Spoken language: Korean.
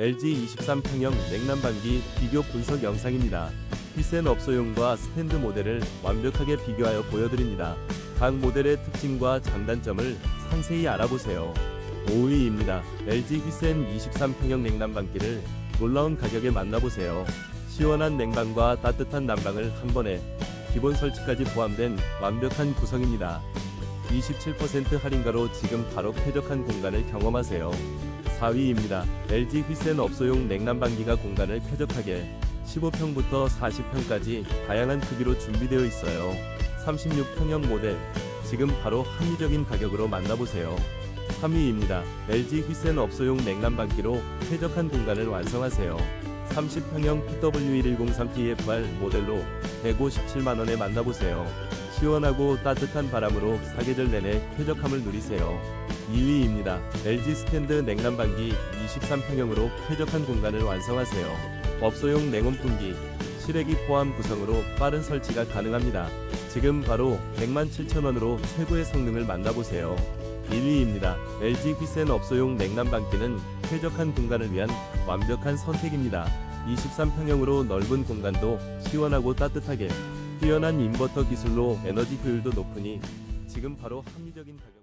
LG 23평형 냉난방기 비교 분석 영상입니다. 휘센 업소용과 스탠드 모델을 완벽하게 비교하여 보여드립니다. 각 모델의 특징과 장단점을 상세히 알아보세요. 5위입니다. LG 휘센 23평형 냉난방기를 놀라운 가격에 만나보세요. 시원한 냉방과 따뜻한 난방을 한 번에 기본 설치까지 포함된 완벽한 구성입니다. 27% 할인가로 지금 바로 쾌적한 공간을 경험하세요. 4위입니다. LG 휘센 업소용 냉난방기가 공간을 쾌적하게 15평부터 40평까지 다양한 크기로 준비되어 있어요. 36평형 모델 지금 바로 합리적인 가격으로 만나보세요. 3위입니다. LG 휘센 업소용 냉난방기로 쾌적한 공간을 완성하세요. 30평형 PW1103TFR 모델로 157만원에 만나보세요. 시원하고 따뜻한 바람으로 사계절 내내 쾌적함을 누리세요. 2위입니다. LG 스탠드 냉난방기 23평형으로 쾌적한 공간을 완성하세요. 업소용 냉온풍기, 실외기 포함 구성으로 빠른 설치가 가능합니다. 지금 바로 107,000원으로 최고의 성능을 만나보세요. 1위입니다. LG 휘센 업소용 냉난방기는 쾌적한 공간을 위한 완벽한 선택입니다. 23평형으로 넓은 공간도 시원하고 따뜻하게 뛰어난 인버터 기술로 에너지 효율도 높으니 지금 바로 합리적인 가격